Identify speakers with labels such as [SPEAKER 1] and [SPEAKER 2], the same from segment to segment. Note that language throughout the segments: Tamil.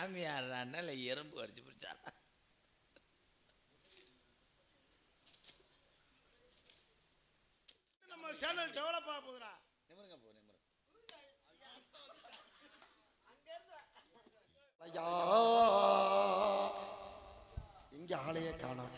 [SPEAKER 1] சாமியார்னால எறும்பு அடிச்சு பிடிச்சா
[SPEAKER 2] நம்ம சேனல் டெவலப் ஆக போகுதுடா
[SPEAKER 1] நிமிருங்க போ நிமிருங்க
[SPEAKER 3] ஐயா இங்க ஆளையே காணோம்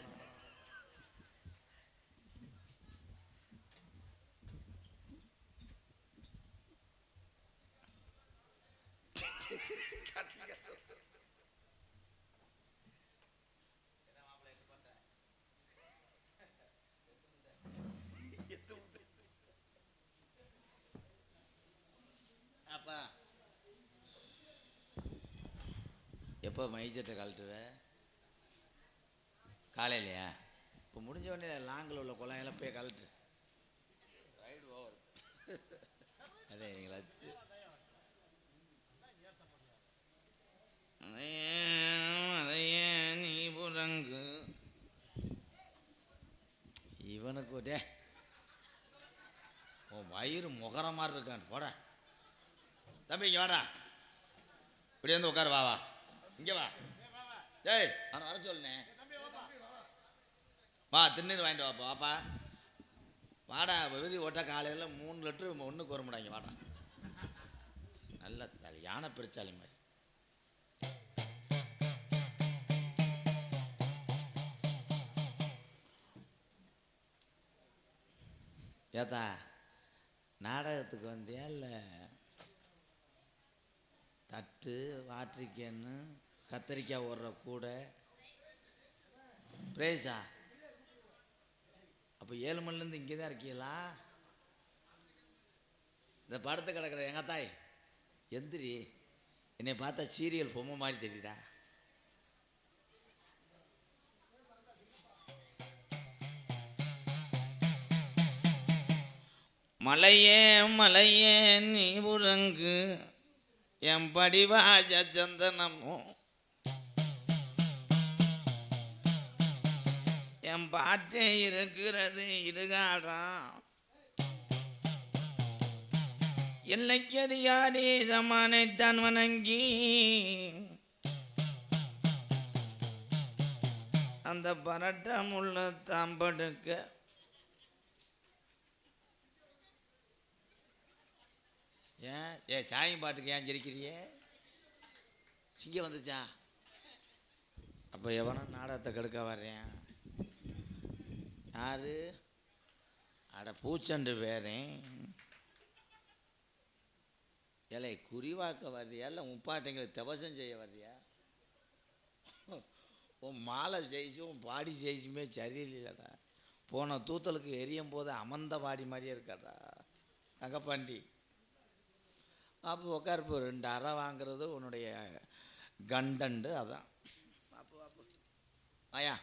[SPEAKER 1] அப்பா எப்போ மைச்சட்டை கழட்டுவ காலையிலையா? இப்போ முடிஞ்ச உடனே லாங்கில் உள்ள குழாயெல்லாம் போய் கழட்டு. ரைடு ஓவர் அதே எங்களாச்சு அதையே நீ புறங்கு இவனுக்கு டே. உன் வயிறு முகர மாதிரி இருக்கான். போடா. தம்பி இங்கே வாடா. இப்படி வந்து உட்காரு வா வா. இங்கே வா. டேய் அவனை வர சொல்லினேன் வா திருநீர் வாங்கிட்டு வாப்பா வாப்பா. வாடா விபதி ஓட்டா காலையில் மூணு லிட்டரு ஒன்றுக்கு வர முடியாங்க வாடா. நல்ல யானை பிரிச்சாலி மாதிரி ஏதா நாடகத்துக்கு வந்தியா இல்லை தட்டு வாட்ரிக்கன்னு கத்திரிக்காய் ஓடுற கூடை. பிரேஷா அப்போ ஏழு மணிலேருந்து இங்கே தான் இருக்கீங்களா? இந்த படத்தை கிடக்கிற எங்கள் தாய்? எந்திரி. என்னை பார்த்தா சீரியல் பொம்மை மாதிரி தெரியுதா? மலையே மலையே நீ உறங்கு. என் படிவாஜ சந்தனமும் பாட்டே இருக்கிறது இடுகாடாம் எல்லைக்கதிகாரி சமானைத்தான் வணங்கி அந்த பரட்டம் உள்ள தாம்படுக்க ஏன்? ஏ சாமி பாட்டுக்கு ஏன் ஜெரிக்கிறியே சிங்கம் வந்துச்சா அப்போ எவனும் நாடகத்தை கெடுக்க வர்றேன். யாரு? அட பூச்சண்டு பேரேன் ஏலே குறிவாக்க வர்றியா? இல்லை முப்பாட்டைங்களுக்கு தவசம் செய்ய வர்றியா? உன் மாலை ஜெயிச்சும் உன் பாடி ஜெயிச்சுமே சரியில்லைடா போன தூத்தலுக்கு எரியும் போது அமர்ந்த பாடி மாதிரியே இருக்காடா. தங்கப்பாண்டி அப்போ உட்காருப்பு ரெண்டு அறை வாங்குறது உன்னுடைய கண்டண்டு அதான். அப்போ அப்போ. ஆயா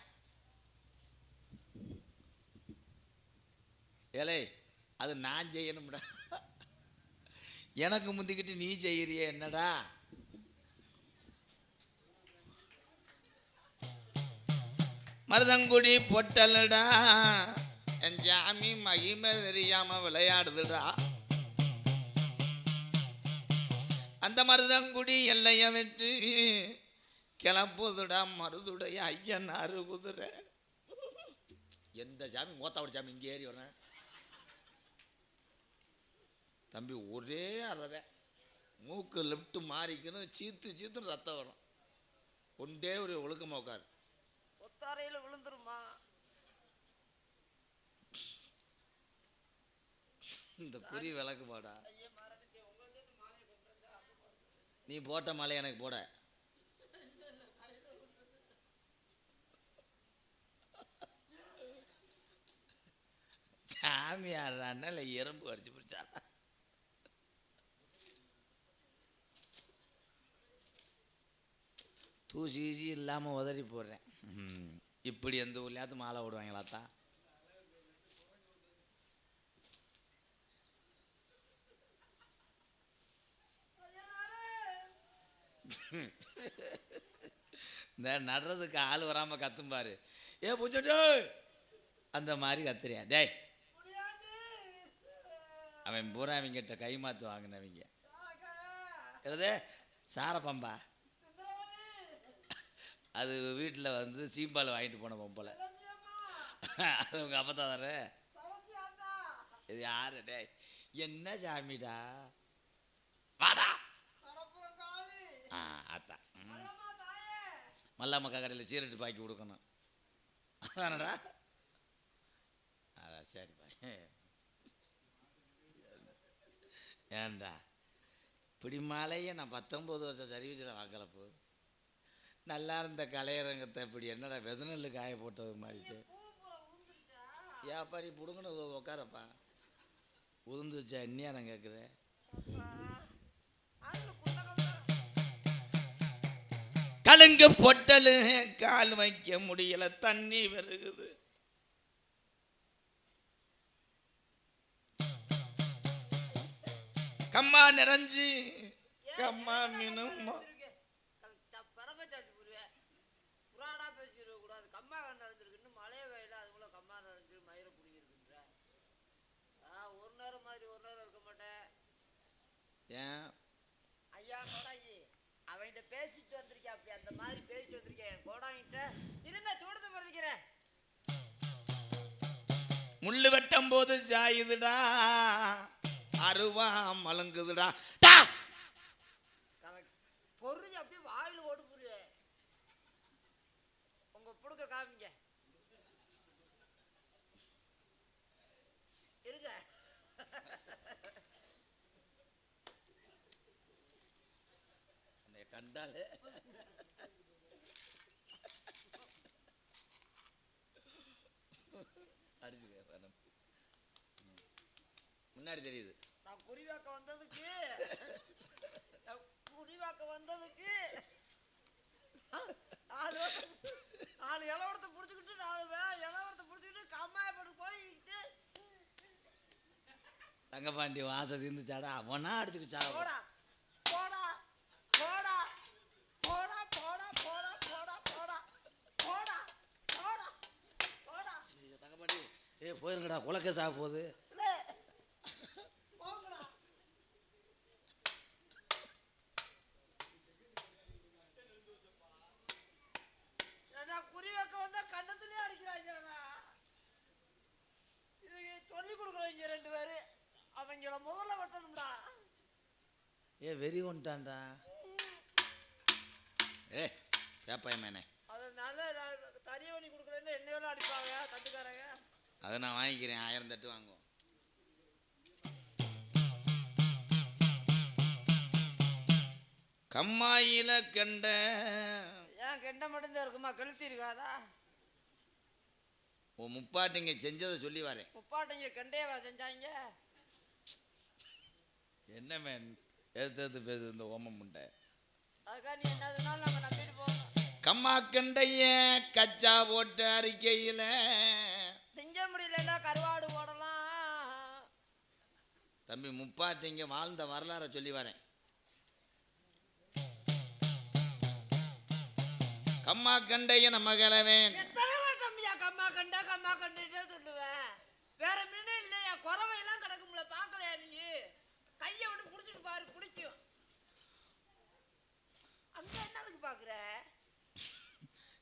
[SPEAKER 1] ஏலே அது நான் செய்யணும்டா. எனக்கு முந்திக்கிட்டு நீ செய்கிறிய என்னடா? மருதங்குடி பொட்டலடா என் ஜாமி மகிமை தெரியாம விளையாடுதுடா. அந்த மருதங்குடி எல்லைய விட்டு கிளம்புதுடா மருதுடைய ஐயன் அரு குதிரை எந்த சாமி மோத்தாவோட சாமி இங்கே ஏறி வரேன் தம்பி ஒரே அறதை. மூக்கு லெஃப்ட் மாறிக்கணும் சீத்து சீத்துன்னு ரத்தம் வரும். ஒன்றே ஒரு ஒழுக்கமாக உட்காரு.
[SPEAKER 4] ஒத்தாரையில விழுந்துருமா?
[SPEAKER 1] இந்த குறி விளக்கு போடா. நீ போட்ட மலை எனக்கு போட. சாமி ஆடுறான்னா இல்லை எறும்பு அடிச்சு பிடிச்சா தூசி ஈசி இல்லாமல் உதறி போடுறேன். இப்படி எந்த ஊர்லையாவது மாலை விடுவாங்களாத்தா இந்த நடுறதுக்கு ஆள் வராமல் கத்தும் பாரு. ஏ பூச்சட்டு! அந்த மாதிரி கத்துறியான் டேய். அவன் பூரா அவங்கிட்ட கை மாத்து வாங்கினவங்க. எழுது சாரப்பம்பா? அது வீட்டில் வந்து சீம்பால் வாங்கிட்டு போன பொம்பளை அது உங்கள் அப்பா தான் தானே இது யாரு? என்ன சாமிடா? வாடா. ஆ அதான் மல்லாமக்கா கடையில் சீரட்டு பாக்கி கொடுக்கணும். அதானடா? அதான் சரிப்பா ஏன்டா இப்படி மாலையே நான் பத்தொம்பது வருஷம் சர்வீஸில் வாங்கல நல்லா இருந்த கலையரங்கத்தை இப்படி என்னடா வெதநெல்லு காய போட்டது மாதிரி ஏப்பா நீ பிடுங்கன்னு உட்காரப்பா உதிர்ந்துச்சா என்னையா நான் கேட்குறேன் கலுங்கு பொட்டலு கால் வைக்க முடியல தண்ணி வருகுது. கம்மா நிறைஞ்சு கம்மா மீனும்
[SPEAKER 4] புராணா பேசிட கூடாது கம்மா கண் நிறைஞ்சிருக்கு இன்னும் மழையே வெயில அதுக்குள்ள கம்மா நிறைஞ்சு மயிரை பிடிங்கிருக்குன்ற ஆ ஒரு நேரம் மாதிரி ஒரு நேரம் இருக்க மாட்டேன்
[SPEAKER 1] ஏன்?
[SPEAKER 4] ஐயா கோடாங்கி. அவன்கிட்ட பேசிட்டு வந்திருக்கேன் அப்படி அந்த மாதிரி பேசிட்டு வந்திருக்கேன் என் கோடாங்கிட்ட இருங்க தோட்டத்தை பறந்துக்கிறேன்
[SPEAKER 1] முள்ளு வெட்டும் போது சாயுதுடா. அருவா மலங்குதுடா. டா!
[SPEAKER 4] பொருள் அப்படியே வாயில் ஓடு புரிய உங்க புடுக்க காமிங்க இருங்க
[SPEAKER 1] கண்டாலே அடிச்சுக்க. முன்னாடி தெரியுது.
[SPEAKER 4] நான் குறிவாக்க வந்ததுக்கு. குறிவாக்க வந்ததுக்கு. நாலு நாலு இளவரத்தை பிடிச்சிக்கிட்டு நாலு இளவரத்தை பிடிச்சிக்கிட்டு கம்மாயப்பட்டு போய்கிட்டு
[SPEAKER 1] தங்கப்பாண்டி வாச தீர்ந்துச்சாடா. அவனா அடிச்சுக்கு
[SPEAKER 4] பேரு. அவங்கள முதல்ல வெட்டணும்டா.
[SPEAKER 1] ஏ வெறி கொண்டான்டா ஏ பேப்பாயமேனே
[SPEAKER 4] அதனால தனியாக பண்ணி கொடுக்குறேன்னு என்ன வேலை அடிப்பாங்க தட்டுக்காரங்க.
[SPEAKER 1] அதை நான் வாங்கிக்கிறேன். ஆயிரம் தட்டு வாங்குவோம். கம்மாயில கண்ட.
[SPEAKER 4] ஏன் கெண்ட மட்டும்தான் இருக்குமா? கழுத்தி இருக்காதா?
[SPEAKER 1] உன் முப்பாட்டிங்க செஞ்சதை சொல்லி வரேன்
[SPEAKER 4] முப்பாட்டைங்க கெண்டையவா செஞ்சாங்க?
[SPEAKER 1] என்ன மேன்? எடுத்து எடுத்து பேசுது இந்த ஓமம் முண்டை.
[SPEAKER 4] அதுக்காக நீ என்னதுனாலும் நம்ம நம்பிட்டு போகணும்.
[SPEAKER 1] கம்மா கண்டைய கச்சா போட்டு அறிக்கையில. தம்பி முப்பாட்டிங்க வாழ்ந்த வரலாறை சொல்லி வரேன். கம்மா கண்டைய நம்ம
[SPEAKER 4] தம்பியா கம்மா கண்டா கம்மா கண்டுட்டே சொல்லுவேன். வேற மீனே இல்லையா குறவை எல்லாம் கிடக்கும்ல பார்க்கலையா நீ? கையை விட்டு புடிச்சிட்டு பாரு பிடிக்கும். அங்க என்னதுக்கு பாக்குற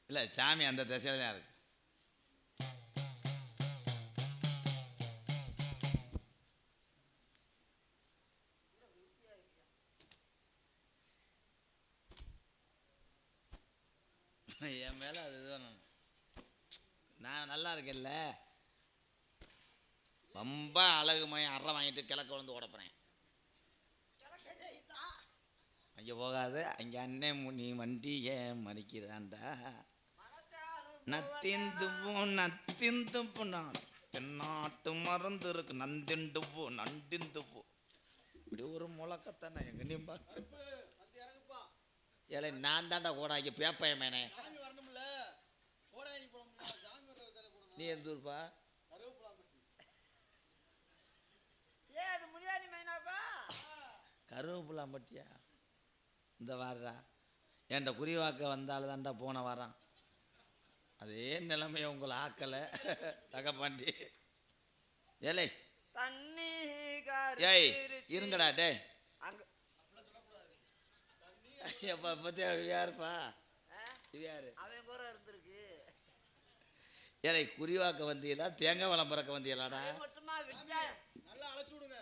[SPEAKER 1] இல்லை சாமி அந்த திசையில தான் இருக்கு. நல்லா இருக்கேன்ல ரொம்ப அழகு மயம் அறை வாங்கிட்டு கிழக்க விழுந்து ஓடப்போறேன் அங்கே போகாத அங்கே அண்ணன் நீ வண்டி ஏன் மறிக்கிறான்டா? நத்திந்துவோம் நத்திந்துவோ நான் தென்னாட்டு மருந்து இருக்கு நந்திண்டுவோ நண்டிந்துவோ இப்படி ஒரு முழக்கத்தானே எங்கனையும் பார்க்க ஏலே நான் தாண்டா ஓடாக்கி பேப்பையமேனே
[SPEAKER 2] சாமி வரணும்ல கோடாங்கி போனோம்னா சாமி வர்றது போடணும்
[SPEAKER 1] நீ எந்த ஊர்ப்பா? கருவேப்பிலாம்பட்டியா? இந்த வாரா ஏன்டா குறிவாக்க வந்தாலும் தான்டா போன வாரம். அதே நிலைமையை உங்களை ஆக்கலை தகப்பாண்டி. ஏலே.
[SPEAKER 4] தண்ணி
[SPEAKER 1] ஏய் இருங்கடா டேய்.
[SPEAKER 4] அங்க.
[SPEAKER 1] எப்பா யாருப்பா? யாரு?
[SPEAKER 4] அவன் கூட இருந்திருக்கு.
[SPEAKER 1] ஏலை குறிவாக்க வந்தீங்களா தேங்காய் வளம் பறக்க
[SPEAKER 4] விட்டா?
[SPEAKER 2] நல்லா அழைச்சு விடுங்க.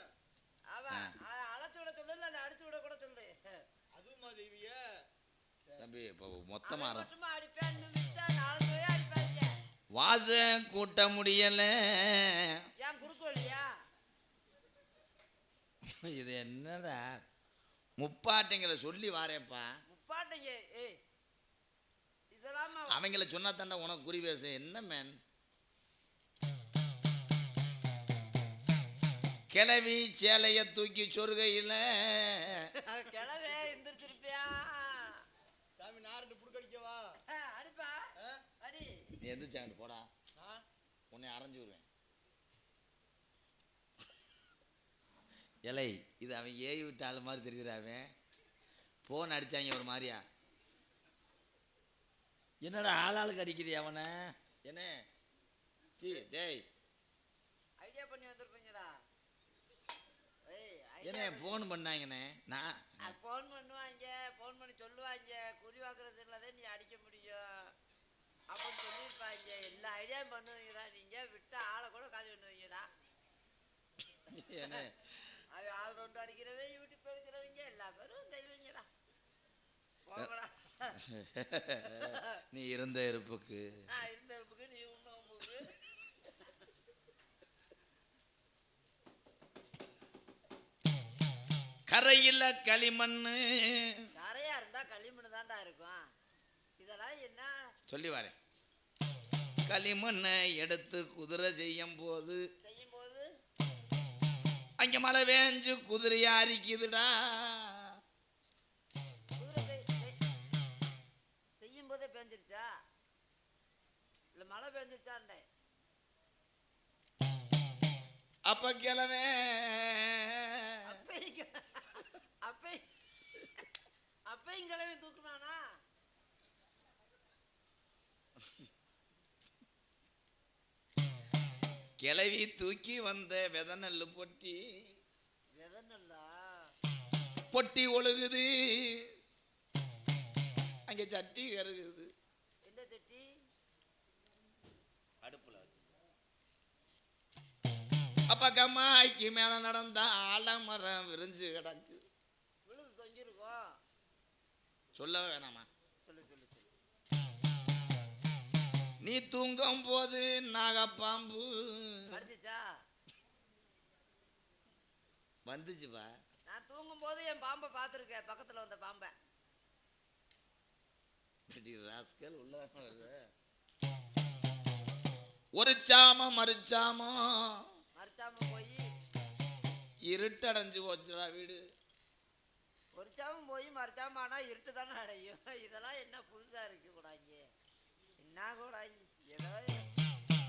[SPEAKER 1] தம்பி இப்போ மொத்தமாக வாசம் கூட்ட முடியல. இது என்னடா? முப்பாட்டைங்களை சொல்லி வாரேப்பா
[SPEAKER 4] முப்பாட்டைங்க ஏய்
[SPEAKER 1] அவங்கள சொன்னா தாண்டா உனக்கு குறி பேச. என்ன மேன் கிளவி சேலைய தூக்கி சொருகையில்.
[SPEAKER 4] கிளவே எந்திரிச்சிருப்பியா?
[SPEAKER 2] சாமி நான் ரெண்டு புடுக்கடிக்கவா
[SPEAKER 4] அடிப்பா.
[SPEAKER 2] ஆ?
[SPEAKER 4] அடி.
[SPEAKER 1] நீ எந்திரிச்சாங்க போடா? உன்னை அரைஞ்சு விடுவேன். இலை இது அவன் ஏவி விட்ட ஆள் மாதிரி தெரியுதுடா அவன். போன் அடிச்சாங்க ஒரு மாதிரியா? என்னடா ஆளாளுக்கு அடிக்கிறியா அவனை? என்ன? சி டேய்.
[SPEAKER 4] ஐடியா பண்ணி வந்திருப்பீங்கடா. ஏய்
[SPEAKER 1] என்ன ஃபோன் பண்ணாங்கண்ணே? நான்
[SPEAKER 4] ஃபோன் பண்ணுவாங்க ஃபோன் பண்ணி சொல்லுவாங்க குறி வாக்குறதுல தான் நீ அடிக்க முடியும். அப்படின்னு சொல்லியிருப்பாங்க. எல்லா ஐடியாவும் பண்ணுவீங்கடா. நீங்க விட்டு ஆளை கூட காலி பண்ணுவீங்கடா.
[SPEAKER 1] என்ன?
[SPEAKER 4] அவன் ஆள் ரெண்டு அடிக்கிறவன் யூடியூப் எடுக்கிறவங்க எல்லா பேரும் தெய்வங்கடா போங்கடா.
[SPEAKER 1] நீ இருந்த இருப்புக்கு.
[SPEAKER 4] இருந்த நீ
[SPEAKER 1] கரையில் களிமண்ணு.
[SPEAKER 4] கரையா இருந்தா களிமண் தான்டா இருக்கும். இதெல்லாம் என்ன?
[SPEAKER 1] சொல்லி வரேன் களிமண்ணை எடுத்து குதிரை செய்யும் போது
[SPEAKER 4] செய்யும் போது
[SPEAKER 1] அங்க மழை வேஞ்சு குதிரையா அரிக்குதுடா.
[SPEAKER 4] பேஞ்சிருச்சா இல்ல மழை பேஞ்சிருச்சான்டே
[SPEAKER 1] அப்ப கிழவே.
[SPEAKER 4] அப்பையும் கி- அப்பை அப்பையும் கிளம்பி தூக்குனானா?
[SPEAKER 1] கிளவி தூக்கி வந்த வித நெல்லு பொட்டி.
[SPEAKER 4] விதனல்லா
[SPEAKER 1] பொட்டி ஒழுகுது. அங்க சட்டி கருகுது
[SPEAKER 4] என்ன சட்டி
[SPEAKER 1] அடுப்புல அப்ப கம்மாய்க்கு மேல நடந்தா ஆலமரம் விரிஞ்சு கிடக்கு. சொல்ல வேணாமா?
[SPEAKER 4] சொல்லு சொல்லு சொல்லு
[SPEAKER 1] நீ தூங்கும் போது நாகப்பாம்பு. வந்துச்சுப்பா
[SPEAKER 4] நான் தூங்கும் போது என் பாம்பை பார்த்துருக்கேன். பக்கத்துல வந்த பாம்பை.
[SPEAKER 1] ராஸ்கல் வருது. ஒரு சாமம் மறுச்சாமம்
[SPEAKER 4] மறைச்சாம போய்
[SPEAKER 1] இருட்டடைஞ்சு போச்சுடா வீடு.
[SPEAKER 4] பொறிச்சாம போய் மறைச்சாம ஆனா இருட்டு தானே அடையும். இதெல்லாம் என்ன புதுசா இருக்கு கூடாங்க என்ன கூடாங்க ஏதோ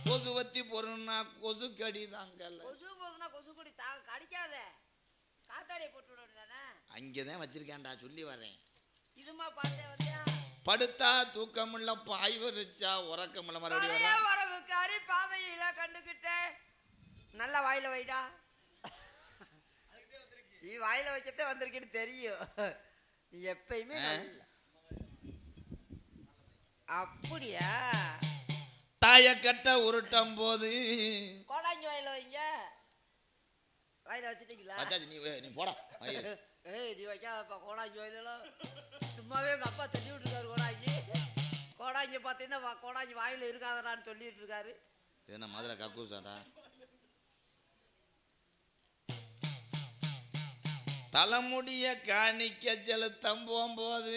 [SPEAKER 1] கொசுவத்தி பொருள்னா கொசு கடி தாங்கல்ல
[SPEAKER 4] கொசு போதுன்னா கொசு கொடி தா கடிக்காத. காத்தாடியை போட்டு விட வேண்டியதானே?
[SPEAKER 1] அங்கேதான் வச்சிருக்கேன்டா சொல்லி வரேன்
[SPEAKER 4] இதுமா பார்த்தே வந்தியா?
[SPEAKER 1] படுத்தா தூக்கமுள்ள பாய் வரிச்சா உறக்கமுள்ள மறுபடியும்
[SPEAKER 4] வரவுக்காரி பாதையில கண்டுகிட்டேன் நல்லா வாயில வைடா. நீ வாயில வைக்கத்தே வந்திருக்கேன்னு தெரியும். நீ எப்பயுமே அப்படியா?
[SPEAKER 1] தாய கட்ட உருட்டும் போது.
[SPEAKER 4] கோடாங்கி வாயில வைங்க. வாயில வச்சுட்டீங்களா?
[SPEAKER 1] வச்சாச்சு நீ நீ போடா.
[SPEAKER 4] ஏய் நீ வைக்காதப்பா கோடாங்கி வாயிலலாம் சும்மாவே எங்க அப்பா தள்ளி விட்டுருக்காரு கோடாங்கி. கோடாங்கி பார்த்தீங்கன்னா கோடாங்கி வாயில இருக்காதடான்னு சொல்லிட்டு இருக்காரு
[SPEAKER 1] என்ன மதுரை கக்கூசாடா? தலைமுடிய காணிக்க செலுத்தம் போகும்போது.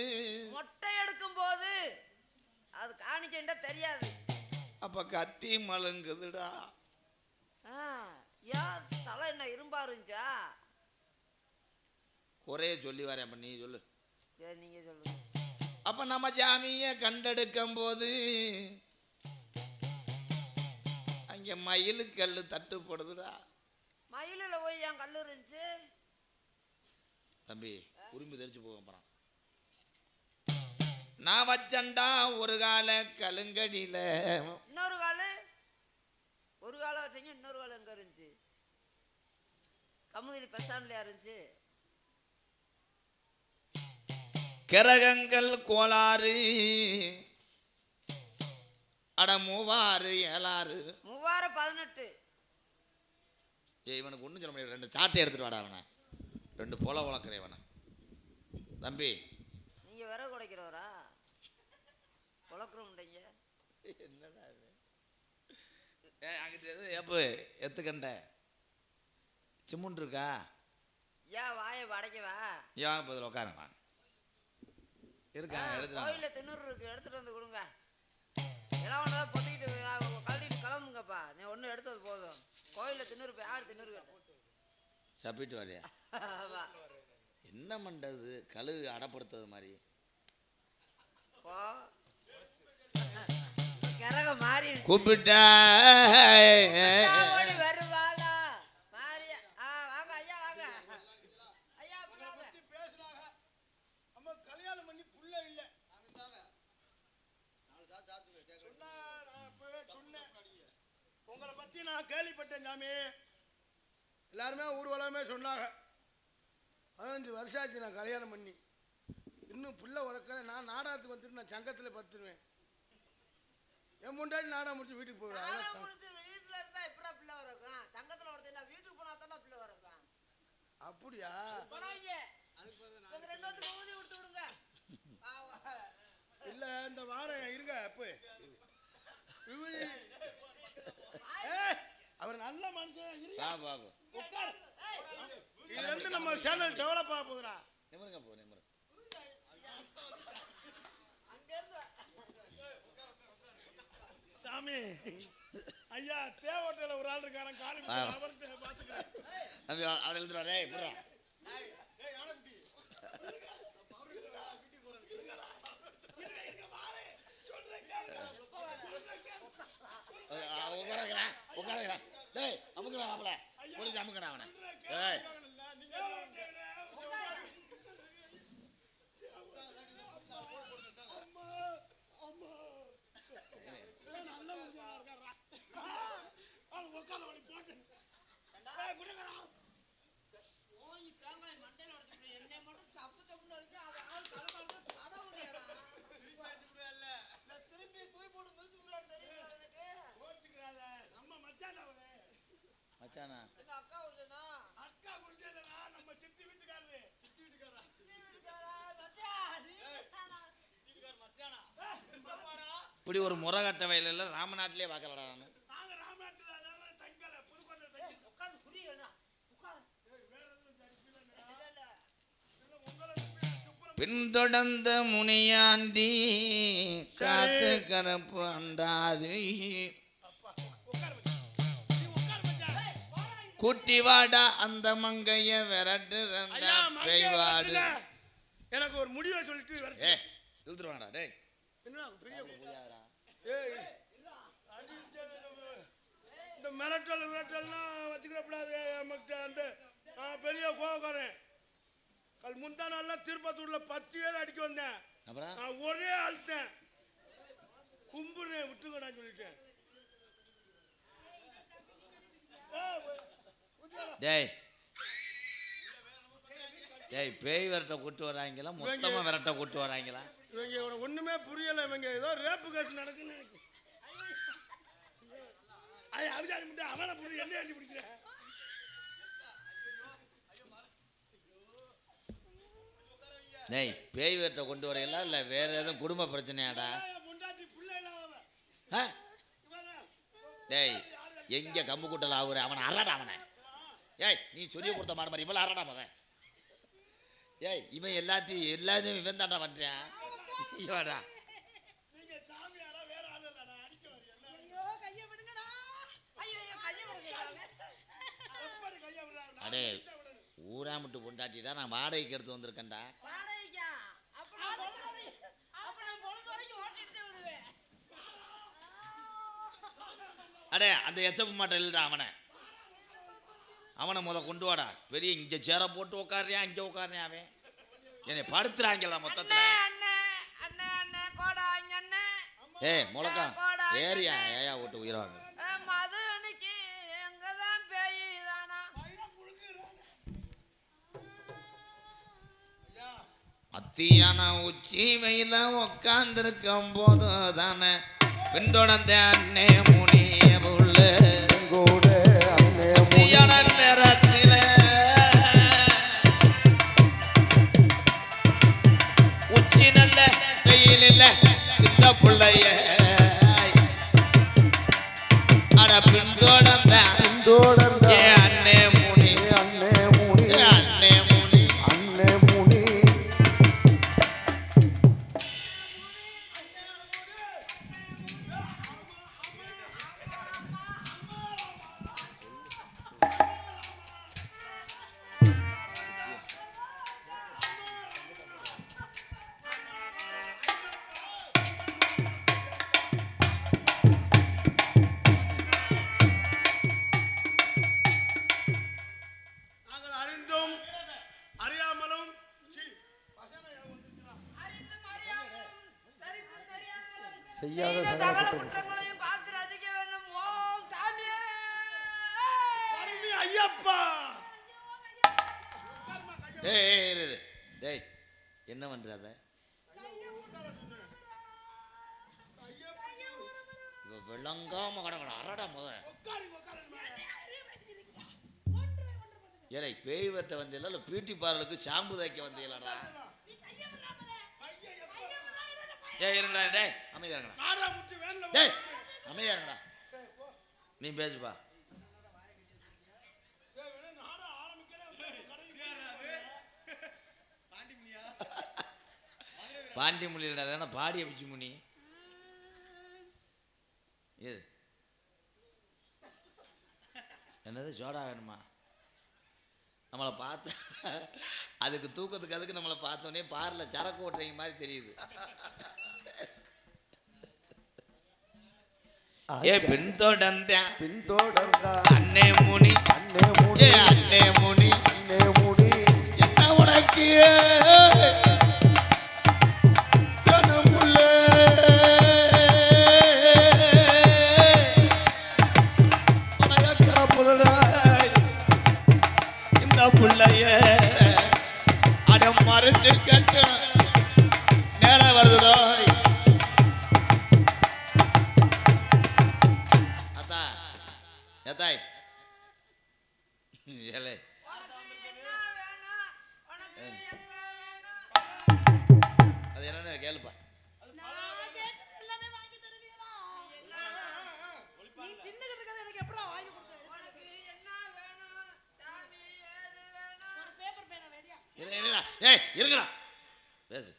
[SPEAKER 4] மொட்டை எடுக்கும் போது அது காணிக்கண்டா தெரியாது.
[SPEAKER 1] அப்ப கத்தி மலங்குதுடா
[SPEAKER 4] ஆ, ஏன் தலை என்ன இரும்பா இருந்துச்சா?
[SPEAKER 1] குறைய சொல்லி வரேன் அப்ப நீ சொல்லு.
[SPEAKER 4] சரி நீங்க சொல்லுங்க.
[SPEAKER 1] அப்ப நம்ம ஜாமிய கண்டெடுக்கும் போது அங்க மயிலு கல்லு தட்டுப்படுதுடா.
[SPEAKER 4] மயிலில் போய் என் கல் இருந்துச்சு?
[SPEAKER 1] தம்பி உரிமை தெரிச்சு போக போறான். நான் வச்சண்டா ஒரு கால கலுங்கடியில
[SPEAKER 4] இன்னொரு காலு? ஒரு காலம் வச்சீங்க இன்னொரு காலம் எங்க இருந்துச்சு? கமுதிரி பஸ் இருந்துச்சு?
[SPEAKER 1] கிரகங்கள் கோளாறு. அட மூவாறு ஏழாறு.
[SPEAKER 4] மூவாயிரம் பதினெட்டு.
[SPEAKER 1] ஏ இவனுக்கு ஒன்றும் சொல்ல முடியாது. ரெண்டு சாட்டை எடுத்துட்டு வாடா அவனை. ரெண்டு பொல உழக்கிறேன் இவனை. தம்பி.
[SPEAKER 4] நீங்க விறகு உடைக்கிறவரா? உழக்கிறோம்டீங்க
[SPEAKER 1] என்னடா ஏ அங்கிட்ட எது எப்போ எத்துக்கண்ட சிமுண்ட் இருக்கா
[SPEAKER 4] ஏன் வாயை வடைக்கவா
[SPEAKER 1] ஏன் இப்போ இதில் உட்காருங்க இருக்கா எடுத்து
[SPEAKER 4] கோயிலில் திண்ணூறு இருக்கு எடுத்துட்டு வந்து கொடுங்க. எல்லாம் ஒன்று பொத்திக்கிட்டு கழட்டிட்டு கிளம்புங்கப்பா. நீ ஒன்று எடுத்தது போதும். கோயிலில் திண்ணூறு யார் திண்ணூறு
[SPEAKER 1] சப்பிட்டு வரையா. என்ன பண்ணுறது கழுகு அடப்படுத்தது மாதிரி.
[SPEAKER 4] போ. கிறக மாறி
[SPEAKER 1] கூப்பிட்டா
[SPEAKER 4] ஓடி வருவாளா? மாறியா? ஆ வாங்க ஐயா வாங்க. ஐயா அப்படி வாங்க
[SPEAKER 3] பத்தி பேசுனாங்க அம்மா கல்யாணம் பண்ணி புள்ள இல்ல. சொன்னா நான் அப்பவே சொன்னேன். உங்களை பத்தி நான் கேள்விப்பட்டேன் சாமி. எல்லாருமே ஊர்வலமே சொன்னாங்க. பதினஞ்சு வருஷம் ஆச்சு நான் கல்யாணம் பண்ணி. இன்னும் புள்ள உறக்கல நான் நாடகத்துக்கு வந்துட்டு நான் சங்கத்தில் படுத்துருவேன். என் முன்னாடி நாடகம் முடிச்சு வீட்டுக்கு போயிடுவேன்.
[SPEAKER 4] வீட்டுல இருந்தா எப்படா பிள்ளை வரக்கும் சங்கத்துல ஒருத்தன் வீட்டுக்கு போனா தானே பிள்ளை வரக்கும்
[SPEAKER 3] அப்படியா?
[SPEAKER 4] ரெண்டு பேத்துக்கு ஊதி கொடுத்து விடுங்க.
[SPEAKER 3] இல்ல இந்த வாரம் இருங்க அப்ப. அவர் நல்ல மனுஷன். இது வந்து நம்ம சேனல் டெவலப் ஆக போகுதுடா.
[SPEAKER 1] நிமிருங்க போ நிமிரு
[SPEAKER 4] அங்க இருந்து
[SPEAKER 3] சாமி ஐயா தேவட்டையில ஒரு ஆள் இருக்காரன் காலி. அவர்கிட்ட பாத்துக்கிறேன்
[SPEAKER 1] அவனை எழுதுறா டேய் புறா உட்கார டேய் அமுக்குறா மாப்பிள புரிஞ்சு அமுக்குறா அவனை. டேய்
[SPEAKER 4] ஓங்கி தேங்காய் மண்டையில உடைச்சு என்னை மட்டும் தப்பு தப்புன்னு அடிச்சு அவன் ஆள் தலைமாட்டு கடவுளியடா நான் திரும்பி தூய் போட்டு மிதிச்சு விடலான்னு தெரியுமா எனக்கு
[SPEAKER 3] நம்ம மச்சான் அவரு
[SPEAKER 1] மச்சானா
[SPEAKER 4] எங்க அக்கா ஒருத்தனா
[SPEAKER 3] அக்கா முடிஞ்சதுடா நம்ம சித்தி வீட்டுக்காரரு சித்தி வீட்டுக்காரா
[SPEAKER 4] வீட்டுக்காரா மச்சான் நீ தானா?
[SPEAKER 1] இப்படி ஒரு முறகட்ட வயலில் ராமநாட்டிலே பார்க்கலடா நான். பின்தொடர்ந்த முனியாண்டி காத்து கரப்பு அண்டாது. குட்டி வாடா அந்த மங்கைய விரட்டு பெய்வாடு
[SPEAKER 3] எனக்கு ஒரு முடிவை சொல்லிட்டு.
[SPEAKER 1] ஏ இழுத்துருவாடா டேய்.
[SPEAKER 3] என்ன பெரிய இந்த மிரட்டல் மிரட்டல்லாம் வச்சுக்கூடாது நமக்கு அந்த பெரிய கோவக்காரன். கல் முந்தா நாள்ல திருப்பத்தூர்ல பத்து பேர் அடிக்க வந்தேன். நான் ஒரே அழுத்தேன் கும்பிடுறேன் விட்டுக்கடா சொல்லிட்டேன்.
[SPEAKER 1] டேய். டேய் பேய் விரட்ட கூட்டு வராங்களா? மொத்தமா விரட்ட கூட்டு வராங்களா?
[SPEAKER 3] இவங்க ஒண்ணுமே புரியல இவங்க ஏதோ ரேப்பு கேஸ் நடக்குன்னு அபிஜாதி முட்டை அவனை புரிய என்ன எழுதி பிடிக்கிற?
[SPEAKER 1] டேய் பேய் விரட்ட கொண்டு வரையலாம் இல்லை வேற எதுவும் குடும்ப பிரச்சனையாடா? டேய் எங்க கம்பு கூட்டல அவரு அவனை அரடா அவனை. ஏய் நீ சொல்லி கொடுத்த மாடு மாதிரி இவள அரடா முத. ஏய் இவன் எல்லாத்தையும் எல்லாத்தையும் இவன் தாண்டா பண்றான். இவடா
[SPEAKER 3] நீங்க சாமியாரா வேற ஆள் இல்லடா அடிக்க வரீங்க
[SPEAKER 4] ஐயோ கையை விடுங்கடா. ஐயோ ஐயோ கையை விடுங்க
[SPEAKER 3] எப்படி கையை விடுறாங்க
[SPEAKER 1] அடே ஊராமட்டு பொண்டாட்டி தான் நான் வாடகைக்கு எடுத்து வந்திருக்கேன்டா. அடே அந்த எச்சப்பு மாட்டை இல்லடா அவனை. அவனை முத கொண்டு வாடா. பெரிய இங்க சேர போட்டு உட்காரியா இங்க உட்காரியா அவன்? என்னை படுத்துறாங்களா மொத்தத்துல
[SPEAKER 4] அண்ணே அண்ணே அண்ணே கோடா இங்க அண்ணே
[SPEAKER 1] ஏய் முழக்கம் ஏரியா ஏயா
[SPEAKER 4] பேய் தானா
[SPEAKER 1] மத்தியான உச்சி வெயில உக்காந்துருக்கும் போது தானே பின்தொடர்ந்த அண்ணே முனிய இவ விளங்காம கடக்கட அரடா முத. ஏலை பேய் வெட்ட வந்தீங்களா? இல்லை பியூட்டி பார்லருக்கு ஷாம்பு தைக்க வந்தீங்களாடா? ஏய் இருங்கடா டேய் அமைதியா இருங்கடா.
[SPEAKER 3] நாடா முட்டி வேன்ல
[SPEAKER 1] டேய் அமைதியா இருங்கடா. நீ பேசுப்பா. பாண்டி மொழியிடா தானே பாடி அபிச்சு முனி? ஏது என்னது சோடா வேணுமா? நம்மளை பார்த்து அதுக்கு தூக்கத்துக்கு அதுக்கு நம்மளை பார்த்தோன்னே பாரில் சரக்கு ஓட்டுறீங்க மாதிரி தெரியுது. ஏ பின்தொடர்ந்தேன்.
[SPEAKER 5] பின்தொடர்ந்த.
[SPEAKER 1] அண்ணே முனி.
[SPEAKER 5] அண்ணே முனி.
[SPEAKER 1] அண்ணே முனி.
[SPEAKER 5] அண்ணே முனி.
[SPEAKER 1] என்ன உனக்கு? ஏய் இருங்கடா. பேசு.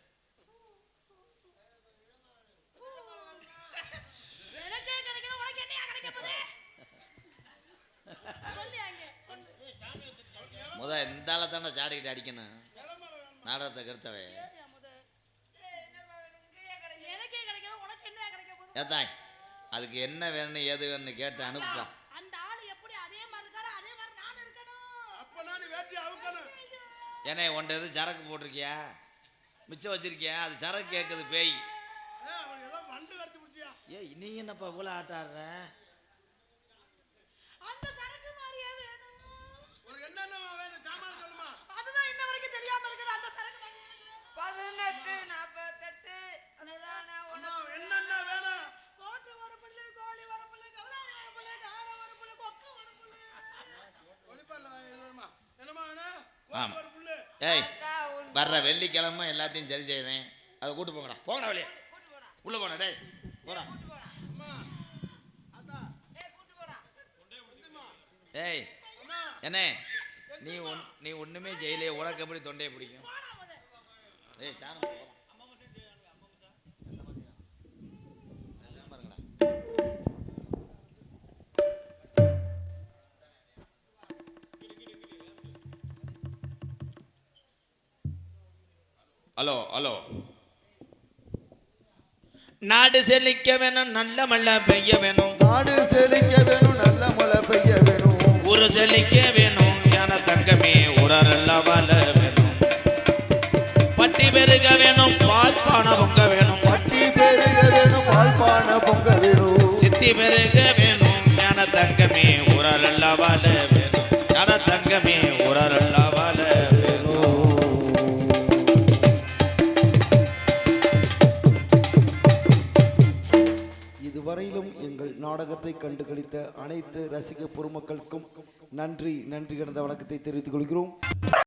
[SPEAKER 1] முத இந்த ஆளை தானே சாடிக்கிட்டு அடிக்கணும். நாடகத்தை கருத்தவே? ஏத்தாய் அதுக்கு என்ன வேணும் ஏது வேணும்னு கேட்டு அனுப்புப்பா
[SPEAKER 4] அந்த ஆளு எப்படி அதே மாதிரி இருக்காரோ அதே மாதிரி நான் இருக்கணும்
[SPEAKER 3] அப்ப நான் வேட்டி அவுக்கணும்
[SPEAKER 1] ஏன்னா உன்ட்ட எது சரக்கு போட்டிருக்கியா? மிச்சம் வச்சிருக்கியா? அது சரக்கு கேட்குது பேய். ஏய் நீ என்னப்பா இவ்வளோ ஆட்ட ஆடுற? ஏய் வர்ற வெள்ளிக்கிழமை எல்லாத்தையும் சரி செய்யறேன் அதை கூட்டு போங்கடா. போங்கடா வெளியே. உள்ள போன டேய். போடா.
[SPEAKER 3] அதான்
[SPEAKER 4] ஏய்
[SPEAKER 1] ஏய் என்ன? நீ ஒன் நீ ஒண்ணுமே செய்யலையே. உனக்கு எப்படி தொண்டையை பிடிக்கும்? ஏய் சாணம் ஹலோ ஹலோ நாடு செழிக்க வேணும் நல்ல மழை பெய்ய வேணும்.
[SPEAKER 5] நாடு செழிக்க வேணும் நல்ல மழை பெய்ய வேணும்.
[SPEAKER 1] ஊரு செழிக்க வேணும் ஞான தங்கமே உரரெல்லாம் வாழ வேணும். பட்டி பெருக வேணும் பால் பானை பொங்க வேணும்.
[SPEAKER 5] பட்டி பெருக வேணும் பால்பான பொங்க வேணும்.
[SPEAKER 1] சித்தி பெருக வேணும் ஞான தங்கமே உரரெல்லாம் வாழ
[SPEAKER 5] கண்டுகளித்த அனைத்து ரசிக பொதுமக்களுக்கும் நன்றி நன்றி கடந்த வணக்கத்தை தெரிவித்துக் கொள்கிறோம்.